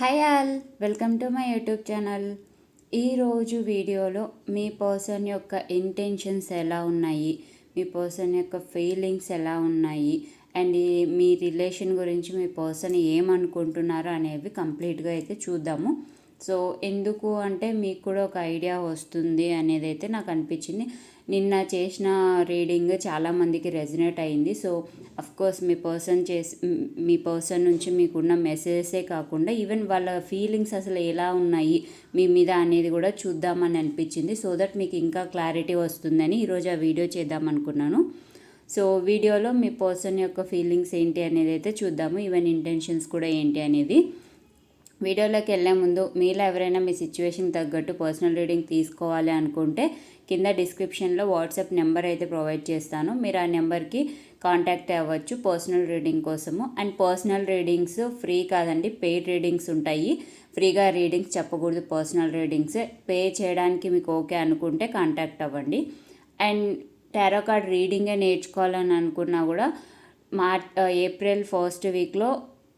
Hi all welcome to my YouTube channel. ఈరోజు వీడియోలో మీ person యొక్క ఇంటెన్షన్స్ ఎలా ఉన్నాయి మీ పర్సన్ యొక్క ఫీలింగ్స్ ఎలా ఉన్నాయి అండ్ మీ రిలేషన్ గురించి మీ పర్సన్ ఏమనుకుంటున్నారో అనేవి కంప్లీట్గా అయితే చూద్దాము. సో ఎందుకు అంటే మీకు కూడా ఒక ఐడియా వస్తుంది అనేది అయితే నాకు అనిపించింది. నిన్న చేసిన రీడింగ్ చాలామందికి రెజినేట్ అయింది. సో కోర్స్ మీ పర్సన్ చేసి మీ పర్సన్ నుంచి మీకున్న మెసేజెసే కాకుండా ఈవెన్ వాళ్ళ ఫీలింగ్స్ అసలు ఎలా ఉన్నాయి మీ మీద అనేది కూడా చూద్దామని అనిపించింది. సో దట్ మీకు ఇంకా క్లారిటీ వస్తుందని ఈరోజు ఆ వీడియో చేద్దాం అనుకున్నాను. సో వీడియోలో మీ పర్సన్ యొక్క ఫీలింగ్స్ ఏంటి అనేది అయితే చూద్దాము. ఈవెన్ ఇంటెన్షన్స్ కూడా ఏంటి అనేది. వీడియోలోకి వెళ్ళే ముందు మీలో ఎవరైనా మీ సిచ్యువేషన్ తగ్గట్టు పర్సనల్ రీడింగ్ తీసుకోవాలి అనుకుంటే కింద డిస్క్రిప్షన్లో వాట్సాప్ నెంబర్ అయితే ప్రొవైడ్ చేస్తాను. మీరు ఆ నెంబర్కి కాంటాక్ట్ అవ్వచ్చు పర్సనల్ రీడింగ్ కోసము. అండ్ పర్సనల్ రీడింగ్స్ ఫ్రీ కాదండి పెయిడ్ రీడింగ్స్ ఉంటాయి. ఫ్రీగా రీడింగ్స్ చెప్పకూడదు పర్సనల్ రీడింగ్స్. పే చేయడానికి మీకు ఓకే అనుకుంటే కాంటాక్ట్ అవ్వండి. అండ్ టారో కార్డ్ రీడింగే నేర్చుకోవాలని అనుకున్నా కూడా మార్చ్ ఏప్రిల్ ఫస్ట్ వీక్లో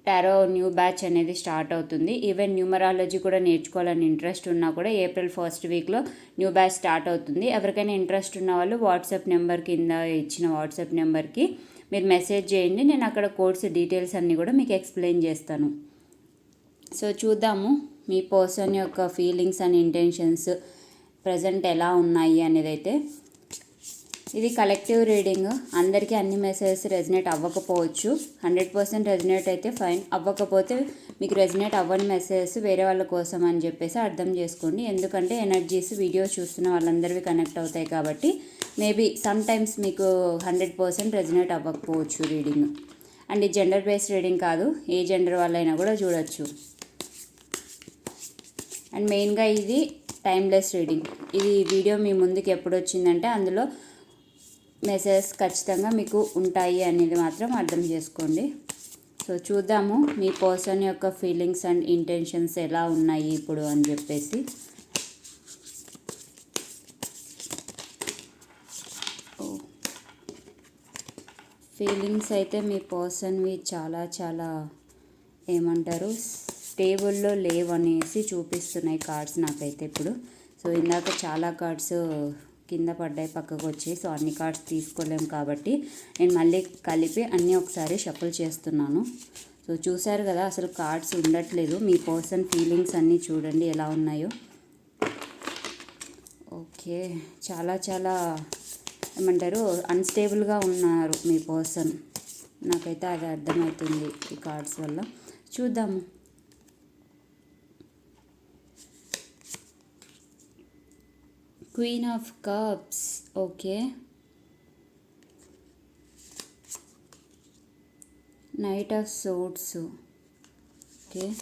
టారో న్యూ బ్యాచ్ అనేది స్టార్ట్ అవుతుంది. ఈవెన్ న్యూమరాలజీ కూడా నేర్చుకోవాలని ఇంట్రెస్ట్ ఉన్నా కూడా ఏప్రిల్ ఫస్ట్ వీక్లో న్యూ బ్యాచ్ స్టార్ట్ అవుతుంది. ఎవరికైనా ఇంట్రెస్ట్ ఉన్న వాళ్ళు వాట్సాప్ నెంబర్ కింద ఇచ్చిన వాట్సాప్ నెంబర్కి మీరు మెసేజ్ చేయండి. నేను అక్కడ కోర్స్ డీటెయిల్స్ అన్నీ కూడా మీకు ఎక్స్ప్లెయిన్ చేస్తాను. సో చూద్దాము మీ పర్సన్ యొక్క ఫీలింగ్స్ అండ్ ఇంటెన్షన్స్ ప్రజెంట్ ఎలా ఉన్నాయి అనేది అయితే. ఇది కలెక్టివ్ రీడింగ్ అందరికీ అన్ని మెసేజెస్ రెజినేట్ అవ్వకపోవచ్చు. హండ్రెడ్ పర్సెంట్ రెజినేట్ అయితే ఫైన్ అవ్వకపోతే మీకు రెజినేట్ అవ్వని మెసేజెస్ వేరే వాళ్ళ కోసం అని చెప్పేసి అర్థం చేసుకోండి. ఎందుకంటే ఎనర్జీస్ వీడియో చూస్తున్న వాళ్ళందరివి కనెక్ట్ అవుతాయి కాబట్టి మేబీ సమ్ టైమ్స్ మీకు హండ్రెడ్ పర్సెంట్ రెజినేట్ అవ్వకపోవచ్చు రీడింగ్ అండ్ ఇది జెండర్ బేస్డ్ రీడింగ్ కాదు ఏ జెండర్ వాళ్ళైనా కూడా చూడొచ్చు. అండ్ మెయిన్గా ఇది టైమ్లెస్ రీడింగ్ ఇది వీడియో మీ ముందుకు ఎప్పుడు వచ్చిందంటే అందులో మెసేజెస్ ఖచ్చితంగా మీకు ఉంటాయి అనేది మాత్రం అర్థం చేసుకోండి. సో చూద్దాము మీ పర్సన్ యొక్క ఫీలింగ్స్ అండ్ ఇంటెన్షన్స్ ఎలా ఉన్నాయి ఇప్పుడు అని చెప్పేసి. ఫీలింగ్స్ అయితే మీ పర్సన్వి చాలా చాలా ఏమంటారు స్టేబుల్లో లేవనేసి చూపిస్తున్నాయి కార్డ్స్ నాకైతే ఇప్పుడు. సో ఇందాక చాలా కార్డ్స్ కింద పడ్డాయి పక్కకు వచ్చి సో అన్ని కార్డ్స్ తీసుకోలేము కాబట్టి నేను మళ్ళీ కలిపి అన్నీ ఒకసారి షఫుల్ చేస్తున్నాను. సో చూసారు కదా అసలు కార్డ్స్ ఉండట్లేదు. మీ పర్సన్ ఫీలింగ్స్ అన్నీ చూడండి ఎలా ఉన్నాయో. ఓకే. చాలా చాలా ఏమంటారు అన్స్టేబుల్గా ఉన్నారు మీ పర్సన్ నాకైతే అది అర్థమవుతుంది ఈ కార్డ్స్ వల్ల. చూద్దాము. Queen of Cups. Okay. Knight of Swords. Okay.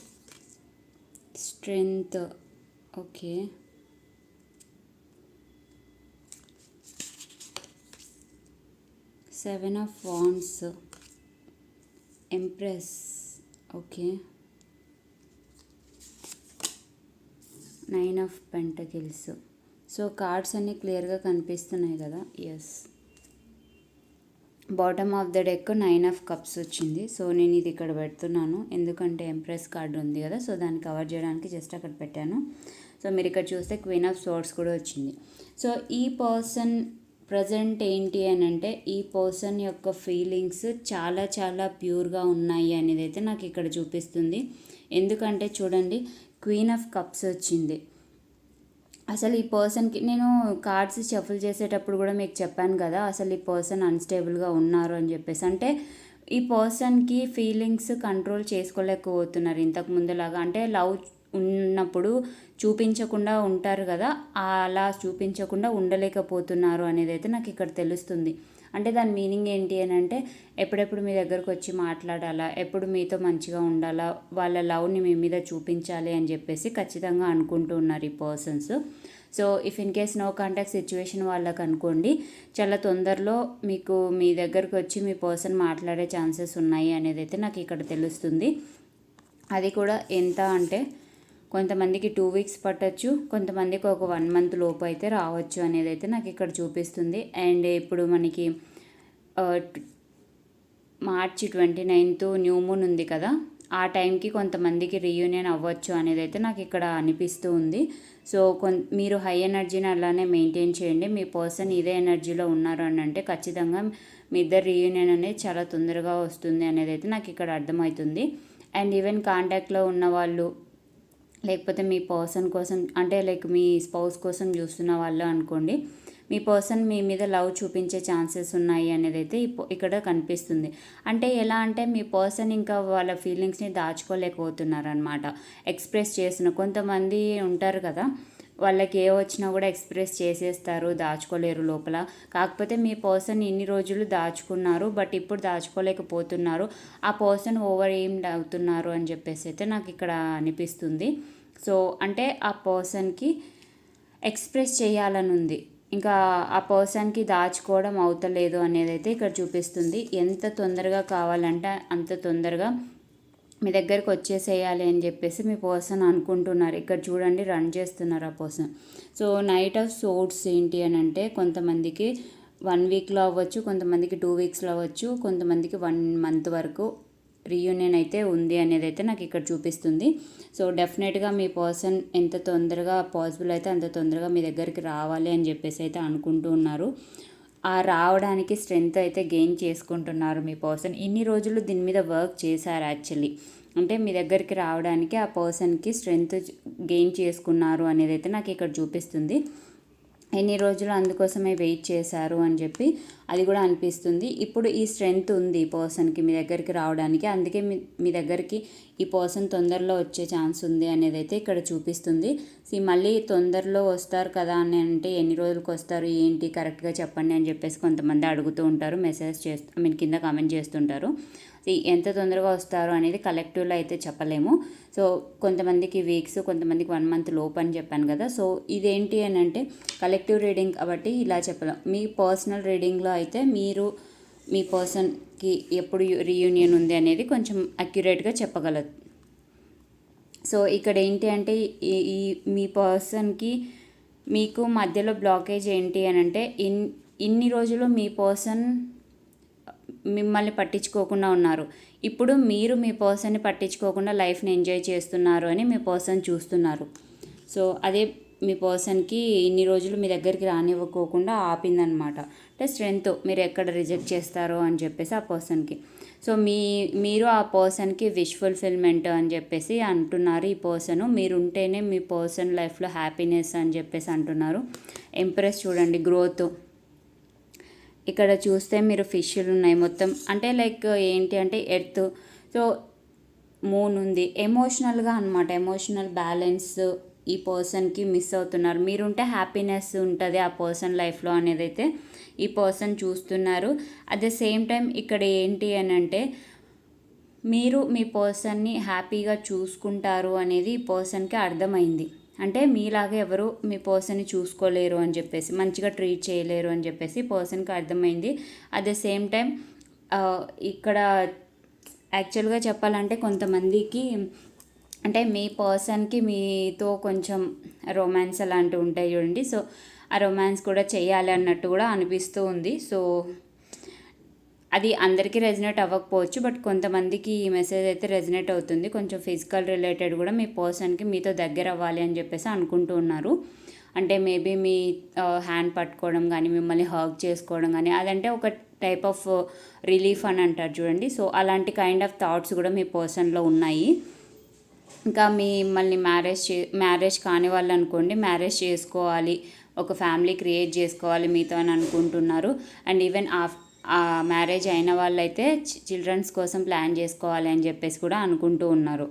Strength. Okay. Seven of Wands. Empress. Okay. Nine of Pentacles. So cards అన్నీ క్లియర్గా కనిపిస్తున్నాయి కదా? Yes bottom of the deck nine of cups వచ్చింది. సో నేను ఇది ఇక్కడ పెడుతున్నాను. ఎందుకంటే ఎంప్రెస్ కార్డ్ ఉంది కదా సో దాన్ని కవర్ చేయడానికి జస్ట్ అక్కడ పెట్టాను. సో మీరు ఇక్కడ చూస్తే క్వీన్ ఆఫ్ సోర్ట్స్ కూడా వచ్చింది. సో ఈ పర్సన్ ప్రజెంట్ ఏంటి అని అంటే ఈ పర్సన్ యొక్క ఫీలింగ్స్ చాలా చాలా ప్యూర్గా ఉన్నాయి అనేది అయితే నాకు ఇక్కడ చూపిస్తుంది. ఎందుకంటే చూడండి క్వీన్ ఆఫ్ కప్స్ వచ్చింది. అసలు ఈ పర్సన్కి నేను కార్డ్స్ షఫుల్ చేసేటప్పుడు కూడా మీకు చెప్పాను కదా అసలు ఈ పర్సన్ అన్స్టేబుల్గా ఉన్నారు అని చెప్పేసి. అంటే ఈ పర్సన్కి ఫీలింగ్స్ కంట్రోల్ చేసుకోలేకపోతున్నారు ఇంతకు ముందులాగా. అంటే లవ్ ఉన్నప్పుడు చూపించకుండా ఉంటారు కదా అలా చూపించకుండా ఉండలేకపోతున్నారు అనేది అయితే నాకు ఇక్కడ తెలుస్తుంది. అంటే దాని మీనింగ్ ఏంటి అని అంటే ఎప్పుడెప్పుడు మీ దగ్గరకు వచ్చి మాట్లాడాలా ఎప్పుడు మీతో మంచిగా ఉండాలా వాళ్ళ లవ్ని మీ మీద చూపించాలి అని చెప్పేసి ఖచ్చితంగా అనుకుంటూ ఉన్నారు ఈ persons. So if in case no contact situation వాళ్ళకి అనుకోండి చాలా తొందరలో మీకు మీ దగ్గరకు వచ్చి మీ పర్సన్ మాట్లాడే ఛాన్సెస్ ఉన్నాయి అనేది అయితే నాకు ఇక్కడ తెలుస్తుంది. అది కూడా ఎంత అంటే కొంతమందికి టూ వీక్స్ పట్టచ్చు కొంతమందికి ఒక వన్ మంత్ లోపు అయితే రావచ్చు అనేది అయితే నాకు ఇక్కడ చూపిస్తుంది. అండ్ ఇప్పుడు మనకి March twenty ninth new moon ఉంది కదా ఆ టైంకి కొంతమందికి రీయూనియన్ అవ్వచ్చు అనేది అయితే నాకు ఇక్కడ అనిపిస్తూ ఉంది. సో కొన్ మీరు హై ఎనర్జీని అలానే మెయింటైన్ చేయండి. మీ పర్సన్ ఇదే ఎనర్జీలో ఉన్నారు అని అంటే ఖచ్చితంగా మీ ఇద్దరు రీయూనియన్ అనేది చాలా తొందరగా వస్తుంది అనేది అయితే నాకు ఇక్కడ అర్థమవుతుంది. అండ్ ఈవెన్ కాంటాక్ట్లో ఉన్న వాళ్ళు లేకపోతే మీ పర్సన్ కోసం అంటే లైక్ మీ స్పౌస్ కోసం చూస్తున్న వాళ్ళు అనుకోండి మీ పర్సన్ మీ మీద లవ్ చూపించే ఛాన్సెస్ ఉన్నాయి అనేది అయితే ఇక్కడ కనిపిస్తుంది. అంటే ఎలా అంటే మీ పర్సన్ ఇంకా వాళ్ళ ఫీలింగ్స్ని దాచుకోలేకపోతున్నారు అనమాట ఎక్స్ప్రెస్ చేసిన కొంతమంది ఉంటారు కదా వాళ్ళకి ఏ వచ్చినా కూడా ఎక్స్ప్రెస్ చేసేస్తారు దాచుకోలేరు లోపల. కాకపోతే మీ పర్సన్ ఇన్ని రోజులు దాచుకున్నారు బట్ ఇప్పుడు దాచుకోలేకపోతున్నారు. ఆ పర్సన్ ఓవర్ ఎయిమ్డ్ అవుతున్నారు అని చెప్పేసి అయితే నాకు ఇక్కడ అనిపిస్తుంది. సో అంటే ఆ పర్సన్కి ఎక్స్ప్రెస్ చేయాలని ఉంది. ఇంకా ఆ పర్సన్కి దాచుకోవడం అవుతలేదు అనేది అయితే ఇక్కడ చూపిస్తుంది. ఎంత తొందరగా కావాలంటే అంత తొందరగా మీ దగ్గరికి వచ్చేసేయాలి అని చెప్పేసి మీ పర్సన్ అనుకుంటున్నారు. ఇక్కడ చూడండి రన్ చేస్తున్నారు ఆ person. So knight of swords ఏంటి అని అంటే కొంతమందికి వన్ వీక్లో అవ్వచ్చు కొంతమందికి టూ వీక్స్లో అవ్వచ్చు కొంతమందికి వన్ మంత్ వరకు రీయూనియన్ అయితే ఉంది అనేది అయితే నాకు ఇక్కడ చూపిస్తుంది. సో డెఫినెట్గా మీ పర్సన్ ఎంత తొందరగా పాసిబుల్ అయితే అంత తొందరగా మీ దగ్గరికి రావాలి అని చెప్పేసి అయితే అనుకుంటూ ఉన్నారు ఆ రావడానికి స్ట్రెంగ్త్ అయితే గెయిన్ చేసుకుంటున్నారు మీ పర్సన్. ఇన్ని రోజులు దీని మీద వర్క్ చేశారు యాక్చువల్లీ. అంటే మీ దగ్గరికి రావడానికి ఆ పర్సన్కి స్ట్రెంగ్త్ గెయిన్ చేసుకున్నారు అనేది అయితే నాకు ఇక్కడ చూపిస్తుంది. ఎన్ని రోజులు అందుకోసమే వెయిట్ చేశారు అని చెప్పి అది కూడా అనిపిస్తుంది. ఇప్పుడు ఈ స్ట్రెంగ్త్ ఉంది ఈ పర్సన్కి మీ దగ్గరికి రావడానికి. అందుకే మీ మీ దగ్గరికి ఈ పర్సన్ తొందరలో వచ్చే ఛాన్స్ ఉంది అనేది అయితే ఇక్కడ చూపిస్తుంది. సో మళ్ళీ తొందరలో వస్తారు కదా అని అంటే ఎన్ని రోజులకు వస్తారు ఏంటి కరెక్ట్గా చెప్పండి అని చెప్పేసి కొంతమంది అడుగుతూ ఉంటారు మెసేజ్ చేస్తూ ఐ మీన్ కింద కామెంట్ చేస్తుంటారు ఎంత తొందరగా వస్తారో అనేది కలెక్టివ్లో అయితే చెప్పలేము. సో కొంతమందికి వీక్స్ కొంతమందికి వన్ మంత్ లోపు అని చెప్పాను కదా. సో ఇదేంటి అని అంటే కలెక్టివ్ రీడింగ్ కాబట్టి ఇలా చెప్పలేం. మీ పర్సనల్ రీడింగ్లో అయితే మీరు మీ పర్సన్కి ఎప్పుడు రీయూనియన్ ఉంది అనేది కొంచెం అక్యురేట్గా చెప్పగలదు సో ఇక్కడ ఏంటి అంటే ఈ మీ పర్సన్కి మీకు మధ్యలో బ్లాకేజ్ ఏంటి అని అంటే ఇన్ ఇన్ని రోజులు మీ పర్సన్ మిమ్మల్ని పట్టించుకోకుండా ఉన్నారు. ఇప్పుడు మీరు మీ పర్సన్ని పట్టించుకోకుండా లైఫ్ని ఎంజాయ్ చేస్తున్నారు అని మీ పర్సన్ చూస్తున్నారు. సో అదే మీ పర్సన్కి ఇన్ని రోజులు మీ దగ్గరికి రానివ్వకోకుండా ఆపిందనమాట అంటే స్ట్రెంగ్త్ మీరు ఎక్కడ రిజెక్ట్ చేస్తారో అని చెప్పేసి ఆ పర్సన్కి సో మీ మీరు ఆ పర్సన్కి విష్ ఫుల్ఫిల్మెంట్ అని చెప్పేసి అంటున్నారు ఈ పర్సన్ మీరు ఉంటేనే మీ పర్సన్ లైఫ్లో హ్యాపీనెస్ అని చెప్పేసి అంటున్నారు. ఎంప్రెస్ చూడండి గ్రోత్ ఇక్కడ చూస్తే మీరు ఫిష్లు ఉన్నాయి మొత్తం. అంటే లైక్ ఏంటి అంటే ఎర్త్. సో మూన్ ఉంది. ఎమోషనల్గా అనమాట ఎమోషనల్ బ్యాలెన్స్ ఈ పర్సన్కి మిస్ అవుతున్నారు. మీరుంటే హ్యాపీనెస్ ఉంటుంది ఆ పర్సన్ లైఫ్లో అనేది అయితే ఈ పర్సన్ చూస్తున్నారు. అట్ ద సేమ్ టైం ఇక్కడ ఏంటి అని అంటే మీరు మీ పర్సన్ని హ్యాపీగా చూసుకుంటారు అనేది ఈ పర్సన్కి అర్థమైంది. అంటే మీలాగా ఎవరు మీ పర్సన్ని చూసుకోలేరు అని చెప్పేసి మంచిగా ట్రీట్ చేయలేరు అని చెప్పేసి పర్సన్కి అర్థమైంది. అట్ ద సేమ్ టైం ఇక్కడ యాక్చువల్గా చెప్పాలంటే కొంతమందికి అంటే మీ పర్సన్కి మీతో కొంచెం రొమాన్స్ అలాంటివి ఉంటాయి చూడండి. సో ఆ రొమాన్స్ కూడా చేయాలి అన్నట్టు కూడా అనిపిస్తూ ఉంది. సో అది అందరికీ రెజినేట్ అవ్వకపోవచ్చు బట్ కొంతమందికి ఈ మెసేజ్ అయితే రెజినేట్ అవుతుంది. కొంచెం ఫిజికల్ రిలేటెడ్ కూడా మీ పర్సన్కి మీతో దగ్గర అవ్వాలి అని చెప్పేసి అనుకుంటూ ఉన్నారు. అంటే మేబీ మీ హ్యాండ్ పట్టుకోవడం కానీ మిమ్మల్ని హర్క్ చేసుకోవడం కానీ అదంటే ఒక టైప్ ఆఫ్ రిలీఫ్ అని అంటారు చూడండి. సో అలాంటి కైండ్ ఆఫ్ థాట్స్ కూడా మీ పర్సన్లో ఉన్నాయి. ఇంకా మిమ్మల్ని మ్యారేజ్ చే మ్యారేజ్ కాని వాళ్ళు అనుకోండి మ్యారేజ్ చేసుకోవాలి ఒక ఫ్యామిలీ క్రియేట్ చేసుకోవాలి మీతో అని అనుకుంటున్నారు. అండ్ ఈవెన్ ఆఫ్ మ్యారేజ్ అయిన వాళ్ళైతే చిల్డ్రన్స్ కోసం ప్లాన్ చేసుకోవాలి అని చెప్పేసి కూడా అనుకుంటూ ఉన్నారు.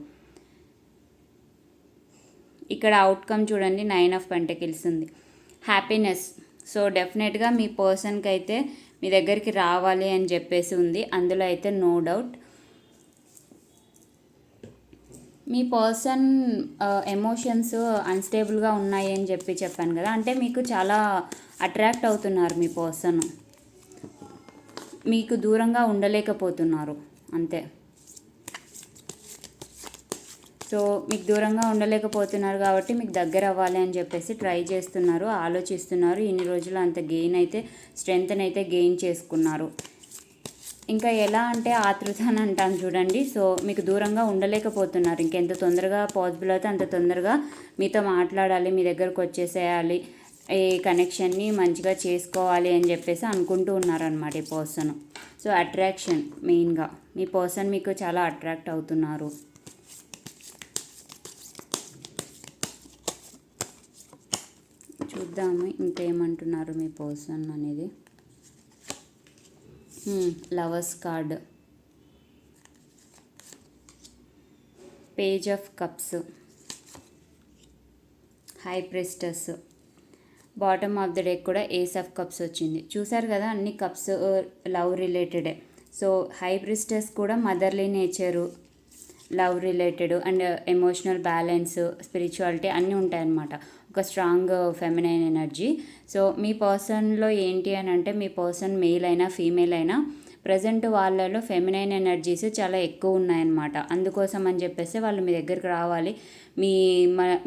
ఇక్కడ అవుట్కమ్ చూడండి నైన్ ఆఫ్ పెంటకిల్స్ ఉంది. హ్యాపీనెస్ సో డెఫినెట్గా మీ పర్సన్కి అయితే మీ దగ్గరికి రావాలి అని చెప్పేసి ఉంది. అందులో అయితే నో డౌట్ మీ పర్సన్ ఎమోషన్స్ అన్స్టేబుల్గా ఉన్నాయి అని చెప్పి చెప్పాను కదా. అంటే మీకు చాలా అట్రాక్ట్ అవుతున్నారు మీ పర్సన్ మీకు దూరంగా ఉండలేకపోతున్నారు. అంతే. సో మీకు దూరంగా ఉండలేకపోతున్నారు కాబట్టి మీకు దగ్గర అవ్వాలి అని చెప్పేసి ట్రై చేస్తున్నారు ఆలోచిస్తున్నారు. ఇన్ని రోజులు అంత గెయిన్ అయితే స్ట్రెంగ్త్ని అయితే గెయిన్ చేసుకున్నారు. ఇంకా ఎలా అంటే ఆతృత అని అంటాను చూడండి. సో మీకు దూరంగా ఉండలేకపోతున్నారు. ఇంకెంత తొందరగా పాసిబుల్ అయితే అంత తొందరగా మీతో మాట్లాడాలి మీ దగ్గరకు వచ్చేసేయాలి. ఈ కనెక్షన్ని మంచిగా చేసుకోవాలి అని చెప్పేసి అనుకుంటూ ఉన్నారనమాట ఈ పర్సన్ సో అట్రాక్షన్ మెయిన్గా మీ పర్సన్ మీకు చాలా అట్రాక్ట్ అవుతున్నారు. చూద్దాము ఇంకేమంటున్నారు మీ పర్సన్ అనేది. Lovers card page of cups high priestess bottom of the deck కూడా ఏస్ ఆఫ్ కప్స్ వచ్చింది. చూసారు కదా అన్ని కప్స్ లవ్ రిలేటెడే. సో హై ప్రిస్టస్ కూడా motherly nature love related and emotional balance spirituality అన్నీ ఉంటాయన్నమాట. ఒక స్ట్రాంగ్ ఫెమినైన్ ఎనర్జీ. సో మీ పర్సన్లో ఏంటి అని అంటే మీ పర్సన్ మేల్ అయినా ఫీమేల్ అయినా ప్రజెంట్ వాళ్ళలో ఫెమినైన్ ఎనర్జీస్ చాలా ఎక్కువ ఉన్నాయన్నమాట. అందుకోసం అని చెప్పేసి వాళ్ళు మీ దగ్గరికి రావాలి. మీ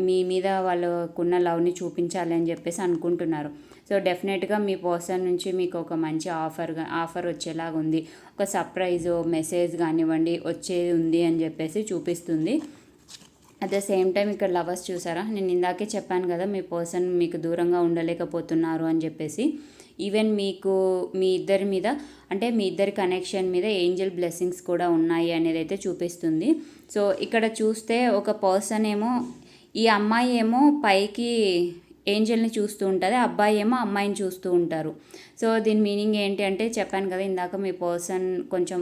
మీ మీద వాళ్ళకున్న లవ్ని చూపించాలి అని చెప్పేసి అనుకుంటున్నారు. సో డెఫినెట్గా మీ పర్సన్ నుంచి మీకు ఒక మంచి ఆఫర్ ఆఫర్ వచ్చేలాగా ఉంది. ఒక సర్ప్రైజ్ మెసేజ్ కానివ్వండి వచ్చేది ఉంది అని చెప్పేసి చూపిస్తుంది. అట్ ద సేమ్ టైం ఇక్కడ లవర్స్ చూసారా? నేను ఇందాకే చెప్పాను కదా మీ పర్సన్ మీకు దూరంగా ఉండలేకపోతున్నారు అని చెప్పేసి. ఈవెన్ మీకు మీ ఇద్దరి మీద అంటే మీ ఇద్దరి కనెక్షన్ మీద ఏంజల్ బ్లెస్సింగ్స్ కూడా ఉన్నాయి అనేది అయితే చూపిస్తుంది. సో ఇక్కడ చూస్తే ఒక పర్సన్ ఏమో ఈ అమ్మాయి ఏమో పైకి ఏంజల్ని చూస్తూ ఉంటుంది అబ్బాయి ఏమో అమ్మాయిని చూస్తూ ఉంటారు. సో దీని మీనింగ్ ఏంటి అంటే చెప్పాను కదా ఇందాక మీ పర్సన్ కొంచెం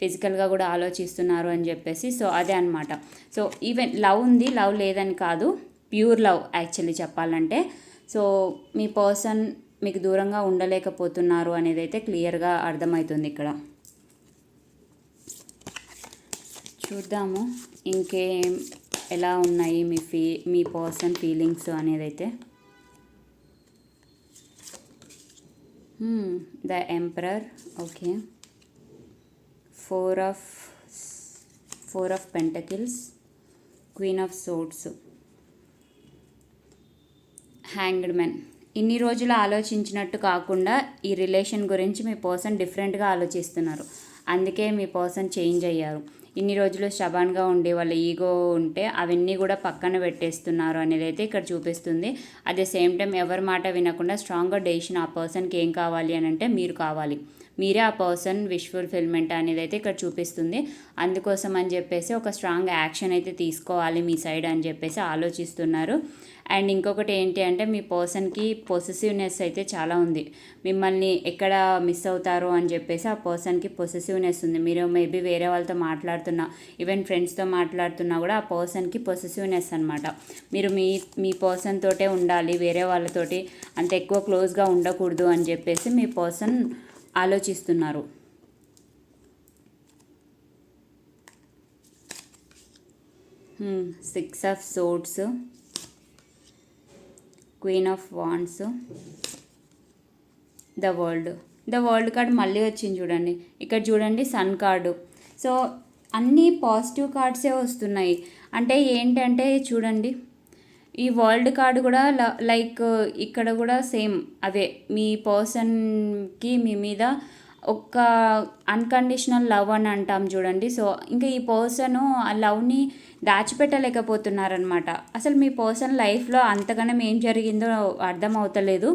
ఫిజికల్గా కూడా ఆలోచిస్తున్నారు అని చెప్పేసి సో అదే అనమాట సో ఈవెన్ లవ్ ఉంది లవ్ లేదని కాదు ప్యూర్ లవ్ యాక్చువల్లీ చెప్పాలంటే. సో మీ పర్సన్ మీకు దూరంగా ఉండలేకపోతున్నారు అనేది అయితే క్లియర్గా అర్థమవుతుంది ఇక్కడ. చూద్దాము ఇంకేం ఎలా ఉన్నాయి మీ ఫీ మీ పర్సన్ ఫీలింగ్స్ అనేది అయితే the emperor okay. Four of four of pentacles queen of swords. Hanged men. ఇన్ని రోజులు ఆలోచించినట్టు కాకుండా ఈ రిలేషన్ గురించి మీ పర్సన్ డిఫరెంట్గా ఆలోచిస్తున్నారు. అందుకే మీ పర్సన్ చేంజ్ అయ్యారు. ఇన్ని రోజులు స్టబాన్గా ఉండే వాళ్ళ ఈగో ఉంటే అవన్నీ కూడా పక్కన పెట్టేస్తున్నారు అనేది అయితే ఇక్కడ చూపిస్తుంది. అట్ ద సేమ్ టైం ఎవరి మాట వినకుండా స్ట్రాంగ్గా డెసిషన్ ఆ పర్సన్కి ఏం కావాలి అని అంటే మీరు కావాలి. మీరే ఆ పర్సన్ విష్ ఫుల్ఫిల్మెంట్ అనేది అయితే ఇక్కడ చూపిస్తుంది. అందుకోసం అని చెప్పేసి ఒక స్ట్రాంగ్ యాక్షన్ అయితే తీసుకోవాలి మీ సైడ్ అని చెప్పేసి ఆలోచిస్తున్నారు. అండ్ ఇంకొకటి ఏంటి అంటే మీ పర్సన్కి పొసెసివ్నెస్ అయితే చాలా ఉంది. మిమ్మల్ని ఎక్కడ మిస్ అవుతారో అని చెప్పేసి ఆ పర్సన్కి పొసెసివ్నెస్ ఉంది. మీరు మేబీ వేరే వాళ్ళతో మాట్లాడుతున్నా ఈవెన్ ఫ్రెండ్స్తో మాట్లాడుతున్నా కూడా ఆ పర్సన్కి పొసెసివ్నెస్ అనమాట మీరు మీ మీ పర్సన్ తోటే ఉండాలి వేరే వాళ్ళతోటి అంత ఎక్కువ క్లోజ్గా ఉండకూడదు అని చెప్పేసి మీ పర్సన్ ఆలోచిస్తున్నారు. Six of swords queen of wands the world the world card మళ్ళీ వచ్చింది చూడండి. ఇక్కడ చూడండి సన్ కార్డు సో అన్నీ పాజిటివ్ కార్డ్సే వస్తున్నాయి. అంటే ఏంటంటే చూడండి ఈ వరల్డ్ కార్డు కూడా లైక్ ఇక్కడ కూడా సేమ్ అవే మీ పర్సన్కి మీ మీద ఒక అన్కండిషనల్ లవ్ అని అంటాం చూడండి. సో ఇంకా ఈ పర్సన్ ఆ లవ్ని దాచిపెట్టలేకపోతున్నారనమాట అసలు మీ పర్సన్ లైఫ్లో అంతగానం ఏం జరిగిందో అర్థం అవుతలేదు.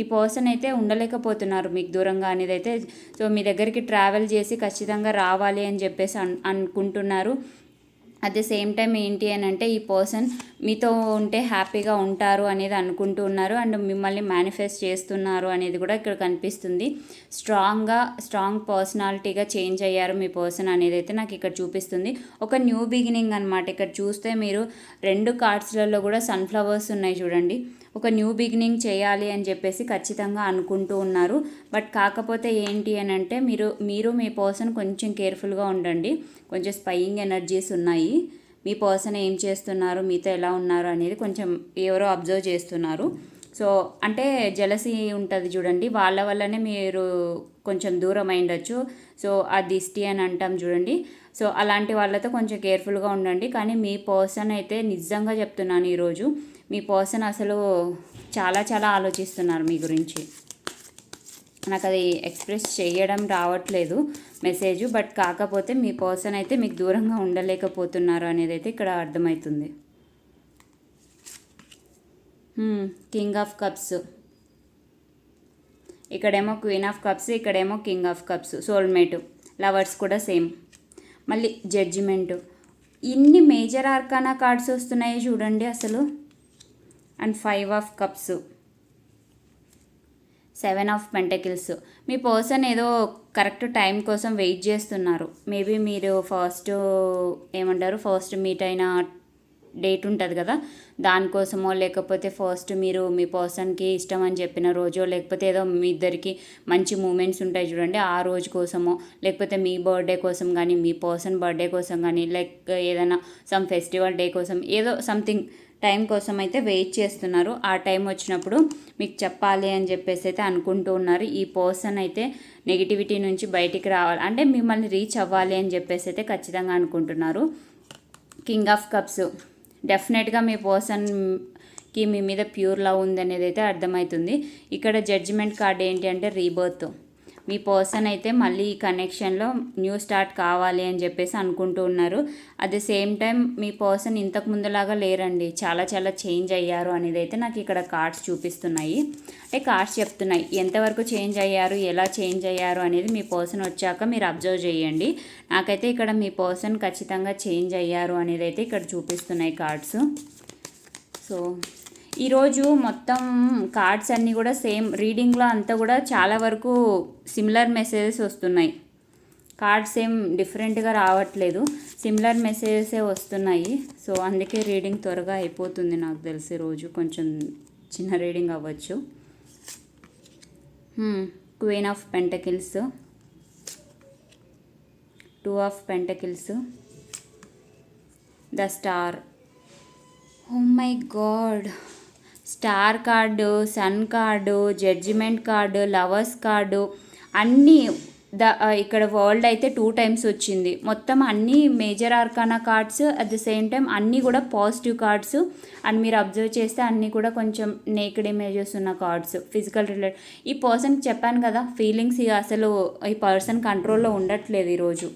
ఈ పర్సన్ అయితే ఉండలేకపోతున్నారు మీకు దూరంగా అనేది అయితే. సో మీ దగ్గరికి ట్రావెల్ చేసి ఖచ్చితంగా రావాలి అని చెప్పేసి అన్ అనుకుంటున్నారు. అట్ ద సేమ్ టైం ఏంటి అని అంటే ఈ పర్సన్ మీతో ఉంటే హ్యాపీగా ఉంటారు అనేది అనుకుంటూ ఉన్నారు. అండ్ మిమ్మల్ని మేనిఫెస్ట్ చేస్తున్నారు అనేది కూడా ఇక్కడ కనిపిస్తుంది. స్ట్రాంగ్గా స్ట్రాంగ్ పర్సనాలిటీగా చేంజ్ అయ్యారు మీ పర్సన్ అనేది అయితే నాకు ఇక్కడ చూపిస్తుంది. ఒక న్యూ బిగినింగ్ అనమాట ఇక్కడ చూస్తే మీరు రెండు కార్డ్స్లలో కూడా సన్ఫ్లవర్స్ ఉన్నాయి చూడండి. ఒక న్యూ బిగినింగ్ చేయాలి అని చెప్పేసి ఖచ్చితంగా అనుకుంటూ ఉన్నారు. బట్ కాకపోతే ఏంటి అని అంటే మీరు మీరు మీ పర్సన్ కొంచెం కేర్ఫుల్గా ఉండండి. కొంచెం స్పయింగ్ ఎనర్జీస్ ఉన్నాయి. మీ పర్సన్ ఏం చేస్తున్నారు? మీతో ఎలా ఉన్నారు? అనేది కొంచెం ఎవరో అబ్జర్వ్ చేస్తున్నారు. సో అంటే జలసీ ఉంటుంది చూడండి. వాళ్ళ వల్లనే మీరు కొంచెం దూరం అయిండొచ్చు. సో ఆ దిష్టి అని అంటాం చూడండి. సో అలాంటి వాళ్ళతో కొంచెం కేర్ఫుల్గా ఉండండి. కానీ మీ పర్సన్ అయితే నిజంగా చెప్తున్నాను ఈరోజు. మీ పర్సన్ అసలు చాలా చాలా ఆలోచిస్తున్నారు మీ గురించి. నాకు అది ఎక్స్ప్రెస్ చేయడం రావట్లేదు. మెసేజ్ బట్ కాకపోతే మీ పర్సన్ అయితే మీకు దూరంగా ఉండలేకపోతున్నారు అనేది అయితే ఇక్కడ అర్థమవుతుంది. కింగ్ ఆఫ్ కప్స్ ఇక్కడేమో క్వీన్ ఆఫ్ కప్స్ ఇక్కడేమో king of cups soulmate lovers కూడా సేమ్ మళ్ళీ జడ్జిమెంట్ ఇన్ని మేజర్ ఆర్కానా కార్డ్స్ వస్తున్నాయి చూడండి అసలు. And five of cups seven of pentacles. Me person ఏదో కరెక్ట్ టైం కోసం వెయిట్ చేస్తున్నారు. మేబీ మీరు ఫస్ట్ ఏమంటారు ఫస్ట్ మీట్ అయిన డేట్ ఉంటుంది కదా దానికోసమో లేకపోతే ఫస్ట్ మీరు మీ పర్సన్కి ఇష్టం అని చెప్పిన రోజో లేకపోతే ఏదో మీ ఇద్దరికి మంచి మూమెంట్స్ ఉంటాయి చూడండి ఆ రోజు కోసమో లేకపోతే మీ బర్త్డే కోసం కానీ మీ పర్సన్ బర్త్డే కోసం కానీ లైక్ ఏదైనా సమ్ ఫెస్టివల్ డే కోసం ఏదో సంథింగ్ టైం కోసం అయితే వెయిట్ చేస్తున్నారు. ఆ టైం వచ్చినప్పుడు మీకు చెప్పాలి అని చెప్పేసి అయితే అనుకుంటూ ఉన్నారు. ఈ పర్సన్ అయితే నెగిటివిటీ నుంచి బయటికి రావాలి. అంటే మిమ్మల్ని రీచ్ అవ్వాలి అని చెప్పేసి అయితే ఖచ్చితంగా అనుకుంటున్నారు. King of cups. డెఫినెట్గా మీ పర్సన్కి మీ మీద ప్యూర్ లవ్ ఉంది అనేది అయితే అర్థమవుతుంది. ఇక్కడ జడ్జిమెంట్ కార్డ్ ఏంటి అంటే రీబర్త్. మీ పర్సన్ అయితే మళ్ళీ ఈ కనెక్షన్లో న్యూ స్టార్ట్ కావాలి అని చెప్పేసి అనుకుంటూ ఉన్నారు. అట్ ద సేమ్ టైం మీ పర్సన్ ఇంతకు ముందులాగా లేరండి. చాలా చాలా చేంజ్ అయ్యారు అనేది అయితే నాకు ఇక్కడ కార్డ్స్ చూపిస్తున్నాయి. అంటే కార్డ్స్ చెప్తున్నాయి. ఎంతవరకు చేంజ్ అయ్యారు? ఎలా చేంజ్ అయ్యారు అనేది మీ పర్సన్ వచ్చాక మీరు అబ్జర్వ్ చేయండి. నాకైతే ఇక్కడ మీ పర్సన్ ఖచ్చితంగా చేంజ్ అయ్యారు అనేది అయితే ఇక్కడ చూపిస్తున్నాయి కార్డ్స్ సో ఈరోజు మొత్తం కార్డ్స్ అన్నీ కూడా సేమ్ రీడింగ్లో అంతా కూడా చాలా వరకు సిమిలర్ మెసేజెస్ వస్తున్నాయి. కార్డ్స్ ఏం డిఫరెంట్గా రావట్లేదు. సిమిలర్ మెసేజెసే వస్తున్నాయి. సో అందుకే రీడింగ్ త్వరగా అయిపోతుంది నాకు తెలిసి రోజు. కొంచెం చిన్న రీడింగ్ అవ్వచ్చు. Queen of pentacles. Two of pentacles. The star. Oh my god. Star card sun card judgement card lovers card అన్నీ ద ఇక్కడ వరల్డ్ అయితే టూ టైమ్స్ వచ్చింది. మొత్తం అన్ని major arcana cards at the same time అన్నీ కూడా positive cards and మీరు observe చేస్తే అన్నీ కూడా కొంచెం నేకెడ్ ఇమేజెస్ ఉన్న కార్డ్స్ ఫిజికల్ రిలేటెడ్ ఈ పర్సన్కి చెప్పాను కదా ఫీలింగ్స్ అసలు ఈ పర్సన్ కంట్రోల్లో ఉండట్లేదు ఈరోజు.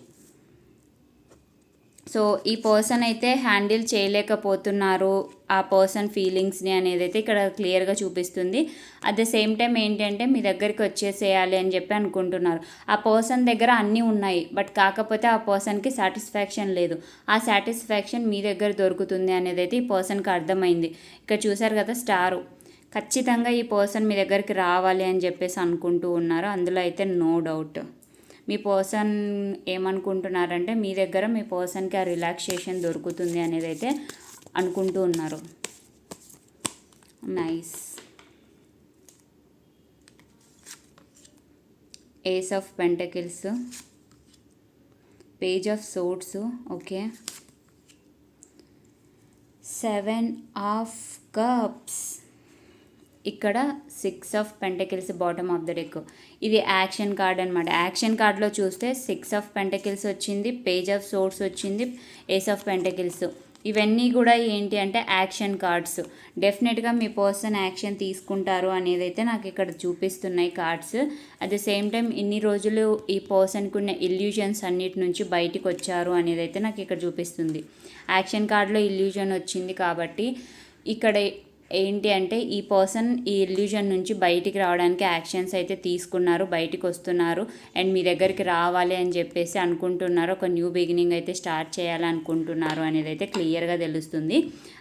సో ఈ పర్సన్ అయితే హ్యాండిల్ చేయలేకపోతున్నారు. ఆ పర్సన్ ఫీలింగ్స్ని అనేది అయితే ఇక్కడ క్లియర్గా చూపిస్తుంది. అట్ ద సేమ్ టైం ఏంటంటే మీ దగ్గరికి వచ్చేసేయాలి అని చెప్పి అనుకుంటున్నారు. ఆ పర్సన్ దగ్గర అన్నీ ఉన్నాయి. బట్ కాకపోతే ఆ పర్సన్కి సాటిస్ఫాక్షన్ లేదు. ఆ సాటిస్ఫాక్షన్ మీ దగ్గర దొరుకుతుంది అనేది అయితే ఈ పర్సన్కి అర్థమైంది. ఇక్కడ చూసారు కదా స్టారు ఖచ్చితంగా ఈ పర్సన్ మీ దగ్గరికి రావాలి అని చెప్పేసి అనుకుంటూ ఉన్నారు. అందులో అయితే నో డౌట్ మీ పర్సన్ ఏమనుకుంటున్నారంటే మీ దగ్గర మీ పర్సన్కి ఆ రిలాక్సేషన్ దొరుకుతుంది అనేది అయితే అనుకుంటూ ఉన్నారు. Nice. Ace of pentacles page of swords okay seven of cups ఇక్కడ six of pentacles bottom of the deck ఇది యాక్షన్ కార్డ్ అనమాట యాక్షన్ కార్డ్లో చూస్తే సిక్స్ ఆఫ్ పెంటకిల్స్ వచ్చింది పేజ్ ఆఫ్ సోర్స్ వచ్చింది ఏస్ ఆఫ్ పెంటకిల్స్ ఇవన్నీ కూడా ఏంటి అంటే యాక్షన్ కార్డ్స్ డెఫినెట్గా మీ పర్సన్ యాక్షన్ తీసుకుంటారు అనేది అయితే నాకు ఇక్కడ చూపిస్తున్నాయి cards at the same time ఇన్ని రోజులు ఈ పర్సన్కి ఉన్న ఇల్యూజన్స్ అన్నిటి నుంచి బయటికి వచ్చారు అనేది అయితే నాకు ఇక్కడ చూపిస్తుంది. యాక్షన్ కార్డ్లో ఇల్యూజన్ వచ్చింది కాబట్టి ఇక్కడ ఏంటి అంటే ఈ పర్సన్ ఈ ఇల్యూజన్ నుంచి బయటికి రావడానికి యాక్షన్స్ అయితే తీసుకున్నారు బయటికి వస్తున్నారు అండ్ మీ దగ్గరికి రావాలి అని చెప్పేసి అనుకుంటున్నారు. ఒక న్యూ బిగినింగ్ అయితే స్టార్ట్ చేయాలనుకుంటున్నారు అనేది అయితే క్లియర్గా తెలుస్తుంది.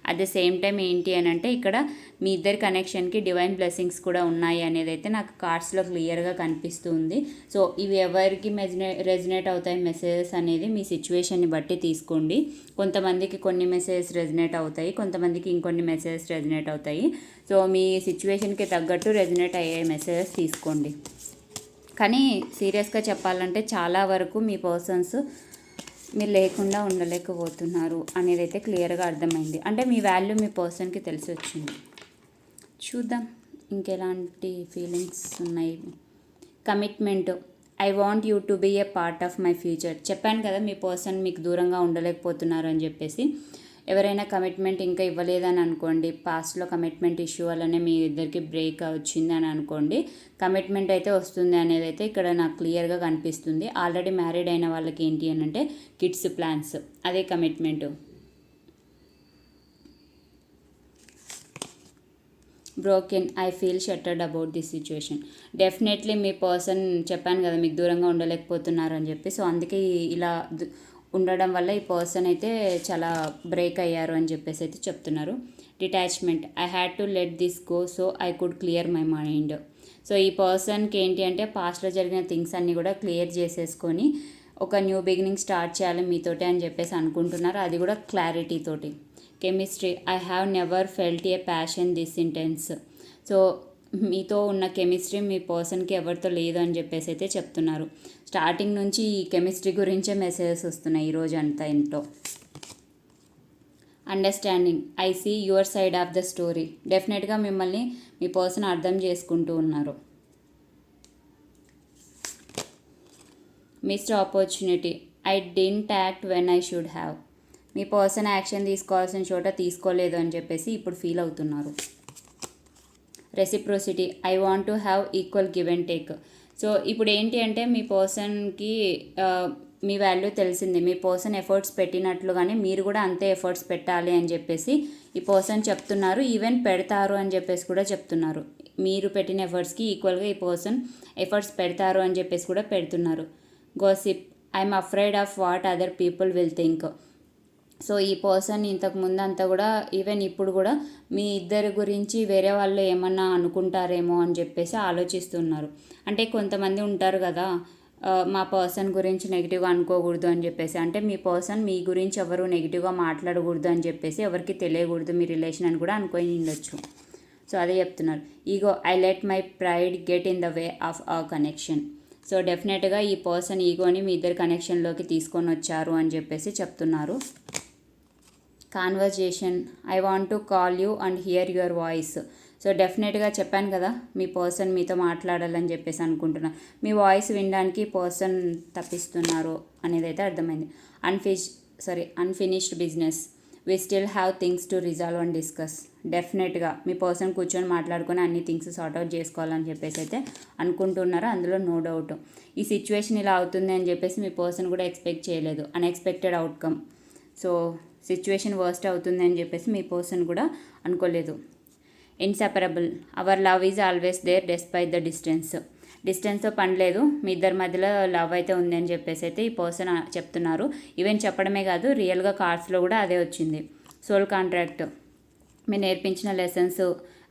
అట్ ద సేమ్ టైం ఏంటి అని అంటే ఇక్కడ మీ ఇద్దరి కనెక్షన్కి డివైన్ బ్లెస్సింగ్స్ కూడా ఉన్నాయి అనేది అయితే నాకు కార్డ్స్లో క్లియర్గా కనిపిస్తుంది. సో ఇవి ఎవరికి మెజినే రెజినేట్ అవుతాయి మెసేజెస్ అనేది మీ సిచ్యువేషన్ని బట్టి తీసుకోండి. కొంతమందికి కొన్ని మెసేజెస్ రెజినేట్ అవుతాయి కొంతమందికి ఇంకొన్ని మెసేజెస్ రెజినేట్ అవుతాయి. సో మీ సిచ్యువేషన్కి తగ్గట్టు రెజినేట్ అయ్యే మెసేజెస్ తీసుకోండి. కానీ సీరియస్గా చెప్పాలంటే చాలా వరకు మీ పర్సన్స్ మీరు లేకుండా ఉండలేకపోతున్నారు అనేది అయితే క్లియర్గా అర్థమైంది. అంటే మీ వాల్యూ మీ పర్సన్కి తెలిసి వచ్చింది చూద్దాం ఇంకెలాంటి ఫీలింగ్స్ ఉన్నాయి. Commitment I want you to be a part of my future. చెప్పాను కదా మీ పర్సన్ మీకు దూరంగా ఉండలేకపోతున్నారు అని చెప్పేసి. ఎవరైనా కమిట్మెంట్ ఇంకా ఇవ్వలేదని అనుకోండి పాస్ట్లో కమిట్మెంట్ ఇష్యూ వల్లనే మీ ఇద్దరికి బ్రేక్ వచ్చింది అని అనుకోండి కమిట్మెంట్ అయితే వస్తుంది అనేది అయితే ఇక్కడ నాకు క్లియర్గా కనిపిస్తుంది. ఆల్రెడీ మ్యారీడ్ అయిన వాళ్ళకి ఏంటి అని అంటే కిడ్స్ ప్లాన్స్ అదే commitment broken I feel shattered about this situation definitely me person చెప్పాను కదా మీకు దూరంగా ఉండలేకపోతున్నారు అని చెప్పి. సో అందుకే ఇలా ఉండడం వల్ల ఈ పర్సన్ అయితే చాలా బ్రేక్ అయ్యారు అని చెప్పేసి అయితే చెప్తున్నారు. Detachment I had to let this go so I could clear my mind so ఈ పర్సన్కి ఏంటి అంటే పాస్ట్లో జరిగిన థింగ్స్ అన్నీ కూడా క్లియర్ చేసేసుకొని ఒక న్యూ బిగినింగ్ స్టార్ట్ చేయాలి మీతోటి అని చెప్పేసి అనుకుంటున్నారు. అది కూడా క్లారిటీ తోటి. Chemistry I have never felt a passion this intense so మీతో ఉన్న కెమిస్ట్రీ మీ పర్సన్కి ఎవరితో లేదు అని చెప్పేసి అయితే చెప్తున్నారు. స్టార్టింగ్ నుంచి ఈ కెమిస్ట్రీ గురించే మెసేజెస్ వస్తున్నాయి ఈరోజు అంతా ఇంట్లో. Understanding. I see your side of the story. డెఫినెట్గా మిమ్మల్ని మీ పర్సన్ అర్థం చేసుకుంటూ ఉన్నారు. Missed opportunity I didn't act when I should have me person action తీసుకోవాల్సిన చోట తీసుకోలేదు అని చెప్పేసి ఇప్పుడు ఫీల్ అవుతున్నారు. Reciprocity I want to have equal give and take so ఇప్పుడు ఏంటి అంటే మీ పర్సన్కి మీ వాల్యూ తెలిసింది. మీ పర్సన్ ఎఫర్ట్స్ పెట్టినట్లుగానే మీరు కూడా అంతే ఎఫర్ట్స్ పెట్టాలి అని చెప్పేసి ఈ పర్సన్ చెప్తున్నారు. ఈవెన్ పెడతారు అని చెప్పేసి కూడా చెప్తున్నారు. మీరు పెట్టిన ఎఫర్ట్స్కి ఈక్వల్గా ఈ పర్సన్ ఎఫర్ట్స్ పెడతారు అని చెప్పేసి కూడా పెడుతున్నారు. Gossip I'm afraid of what other people will think so ఈ పర్సన్ ఇంతకు ముందు అంతా కూడా ఈవెన్ ఇప్పుడు కూడా మీ ఇద్దరి గురించి వేరే వాళ్ళు ఏమన్నా అనుకుంటారేమో అని చెప్పేసి ఆలోచిస్తున్నారు. అంటే కొంతమంది ఉంటారు కదా మా పర్సన్ గురించి నెగిటివ్గా అనుకోకూడదు అని చెప్పేసి. అంటే మీ పర్సన్ మీ గురించి ఎవరు నెగిటివ్గా మాట్లాడకూడదు అని చెప్పేసి ఎవరికి తెలియకూడదు మీ రిలేషన్ అని కూడా అనుకొని ఉండొచ్చు. సో అదే చెప్తున్నారు. Ego I let my pride get in the way of a connection. So డెఫినెట్గా ఈ పర్సన్ ఈగోని మీ ఇద్దరు కనెక్షన్లోకి తీసుకొని వచ్చారు అని చెప్పేసి చెప్తున్నారు. Conversation I want to call you and hear your voice so డెఫినెట్గా చెప్పాను కదా మీ పర్సన్ మీతో మాట్లాడాలని చెప్పేసి అనుకుంటున్నా. మీ వాయిస్ వినడానికి పర్సన్ తప్పిస్తున్నారు అనేది అయితే అర్థమైంది. అన్ఫిష్ sorry unfinished business we still have things to resolve and discuss డెఫినెట్గా మీ పర్సన్ కూర్చొని మాట్లాడుకొని అన్ని థింగ్స్ సార్ట్అవుట్ చేసుకోవాలని చెప్పేసి అయితే అనుకుంటున్నారు. అందులో నో డౌట్ ఈ సిచ్యువేషన్ ఇలా అవుతుంది అని చెప్పేసి మీ పర్సన్ కూడా ఎక్స్పెక్ట్ చేయలేదు. Unexpected outcome so situation worst అవుతుంది అని చెప్పేసి మీ పర్సన్ కూడా అనుకోలేదు. Inseparable. Our love is always there despite the distance. డిస్టెన్స్తో పనిలేదు మీ ఇద్దరి మధ్యలో లవ్ అయితే ఉంది అని చెప్పేసి అయితే ఈ పర్సన్ చెప్తున్నారు. ఈవెన్ చెప్పడమే కాదు రియల్గా కార్డ్స్లో కూడా అదే వచ్చింది. Soul contract. మీరు నేర్పించిన లెసన్స్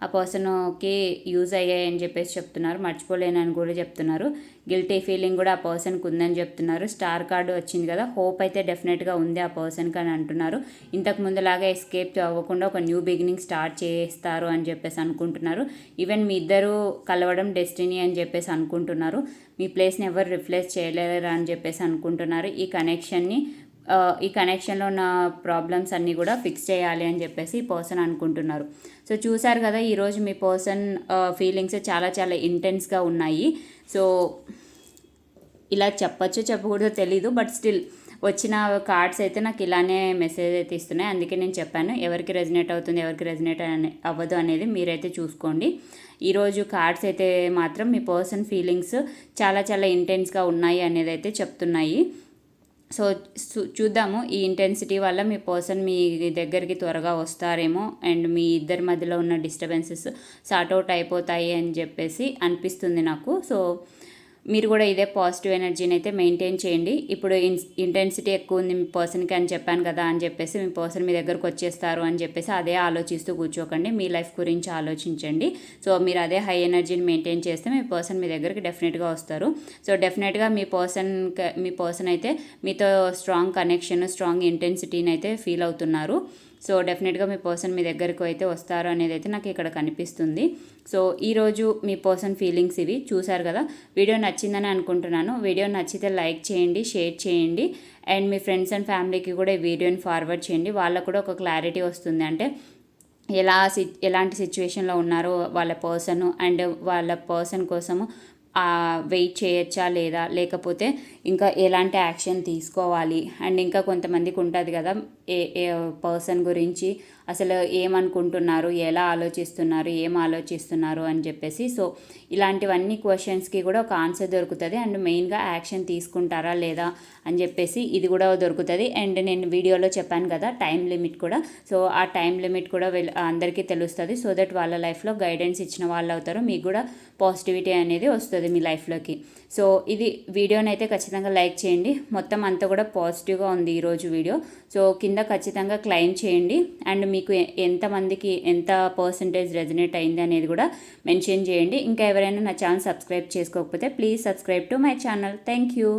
ఆ పర్సన్కి యూజ్ అయ్యాయి అని చెప్పేసి చెప్తున్నారు. మర్చిపోలేనని కూడా చెప్తున్నారు. గిల్టీ ఫీలింగ్ కూడా ఆ పర్సన్కి ఉందని చెప్తున్నారు. స్టార్ కార్డు వచ్చింది కదా హోప్ అయితే డెఫినెట్గా ఉంది ఆ పర్సన్కి అని అంటున్నారు. ఇంతకు ముందులాగా ఎస్కేప్ అవ్వకుండా ఒక న్యూ బిగినింగ్ స్టార్ట్ చేస్తారు అని చెప్పేసి అనుకుంటున్నారు. ఈవెన్ మీ ఇద్దరు కలవడం డెస్టినీ అని చెప్పేసి అనుకుంటున్నారు. మీ ప్లేస్ని ఎవరు రిప్లేస్ చేయలేరు అని చెప్పేసి అనుకుంటున్నారు. ఈ కనెక్షన్ని ఈ కనెక్షన్లో ఉన్న ప్రాబ్లమ్స్ అన్నీ కూడా ఫిక్స్ చేయాలి అని చెప్పేసి ఈ పర్సన్ అనుకుంటున్నారు. సో చూసారు కదా ఈరోజు మీ పర్సన్ ఫీలింగ్స్ చాలా చాలా ఇంటెన్స్గా ఉన్నాయి. సో ఇలా చెప్పచ్చో చెప్పకూడదో తెలీదు బట్ స్టిల్ వచ్చిన కార్డ్స్ అయితే నాకు ఇలానే మెసేజ్ అయితే ఇస్తున్నాయి. అందుకే నేను చెప్పాను ఎవరికి రెజినేట్ అవుతుంది ఎవరికి రెజినేట్ అనే అవ్వదు అనేది మీరైతే చూసుకోండి. ఈరోజు కార్డ్స్ అయితే మాత్రం మీ పర్సన్ ఫీలింగ్స్ చాలా చాలా ఇంటెన్స్గా ఉన్నాయి అనేది అయితే చెప్తున్నాయి. సో చూ- చూద్దాము ఈ ఇంటెన్సిటీ వల్ల మీ పర్సన్ మీ దగ్గరికి త్వరగా వస్తారేమో అండ్ మీ ఇద్దరి మధ్యలో ఉన్న డిస్టర్బెన్సెస్ సార్ట్అవుట్ అయిపోతాయి అని చెప్పేసి అనిపిస్తుంది నాకు. సో మీరు కూడా ఇదే పాజిటివ్ ఎనర్జీని అయితే మెయింటైన్ చేయండి. ఇప్పుడు ఇన్ ఇంటెన్సిటీ ఎక్కువ ఉంది మీ పర్సన్కి అని చెప్పాను కదా అని చెప్పేసి మీ పర్సన్ మీ దగ్గరకు వచ్చేస్తారు అని చెప్పేసి అదే ఆలోచిస్తూ కూర్చోకండి. మీ లైఫ్ గురించి ఆలోచించండి. సో మీరు అదే హై ఎనర్జీని మెయింటైన్ చేస్తే మీ పర్సన్ మీ దగ్గరికి డెఫినెట్గా వస్తారు. సో డెఫినెట్గా మీ పర్సన్ మీ పర్సన్ అయితే మీతో స్ట్రాంగ్ కనెక్షన్ స్ట్రాంగ్ ఇంటెన్సిటీని అయితే ఫీల్ అవుతున్నారు. సో డెఫినెట్గా మీ పర్సన్ మీ దగ్గరకు అయితే వస్తారు అనేది అయితే నాకు ఇక్కడ కనిపిస్తుంది. సో ఈరోజు మీ పర్సన్ ఫీలింగ్స్ ఇవి చూసారు కదా? వీడియో నచ్చిందని అనుకుంటున్నాను. వీడియో నచ్చితే లైక్ చేయండి షేర్ చేయండి. అండ్ మీ ఫ్రెండ్స్ అండ్ ఫ్యామిలీకి కూడా ఈ వీడియోని ఫార్వర్డ్ చేయండి. వాళ్ళకు కూడా ఒక క్లారిటీ వస్తుంది. అంటే ఎలా సి ఎలాంటి సిచ్యువేషన్లో ఉన్నారో వాళ్ళ పర్సన్ అండ్ వాళ్ళ పర్సన్ కోసము వెయిట్ చేయొచ్చా లేదా? లేకపోతే ఇంకా ఎలాంటి యాక్షన్ తీసుకోవాలి? అండ్ ఇంకా కొంతమందికి ఉంటుంది కదా ఏ ఏ పర్సన్ గురించి అసలు ఏమనుకుంటున్నారు ఎలా ఆలోచిస్తున్నారు ఏం ఆలోచిస్తున్నారు అని చెప్పేసి సో ఇలాంటివన్నీ క్వశ్చన్స్కి కూడా ఒక ఆన్సర్ దొరుకుతుంది. అండ్ మెయిన్గా యాక్షన్ తీసుకుంటారా లేదా అని చెప్పేసి ఇది కూడా దొరుకుతుంది. అండ్ నేను వీడియోలో చెప్పాను కదా టైం లిమిట్ కూడా. సో ఆ టైం లిమిట్ కూడా వీళ్ళ అందరికీ తెలుస్తుంది. సో దట్ వాళ్ళ లైఫ్లో గైడెన్స్ ఇచ్చిన వాళ్ళు అవుతారు మీకు కూడా పాజిటివిటీ అనేది వస్తుంది మీ లైఫ్లోకి సో ఇది వీడియోని అయితే ఖచ్చితంగా లైక్ చేయండి. మొత్తం అంతా కూడా పాజిటివ్గా ఉంది ఈరోజు వీడియో. సో కింద ఖచ్చితంగా క్లైమ్ చేయండి. అండ్ మీకు ఎంతమందికి ఎంత పర్సంటేజ్ రెజనేట్ అయింది అనేది కూడా మెన్షన్ చేయండి. ఇంకా ఎవరైనా నా ఛానల్ సబ్స్క్రైబ్ చేసుకోకపోతే please subscribe to my channel. Thank you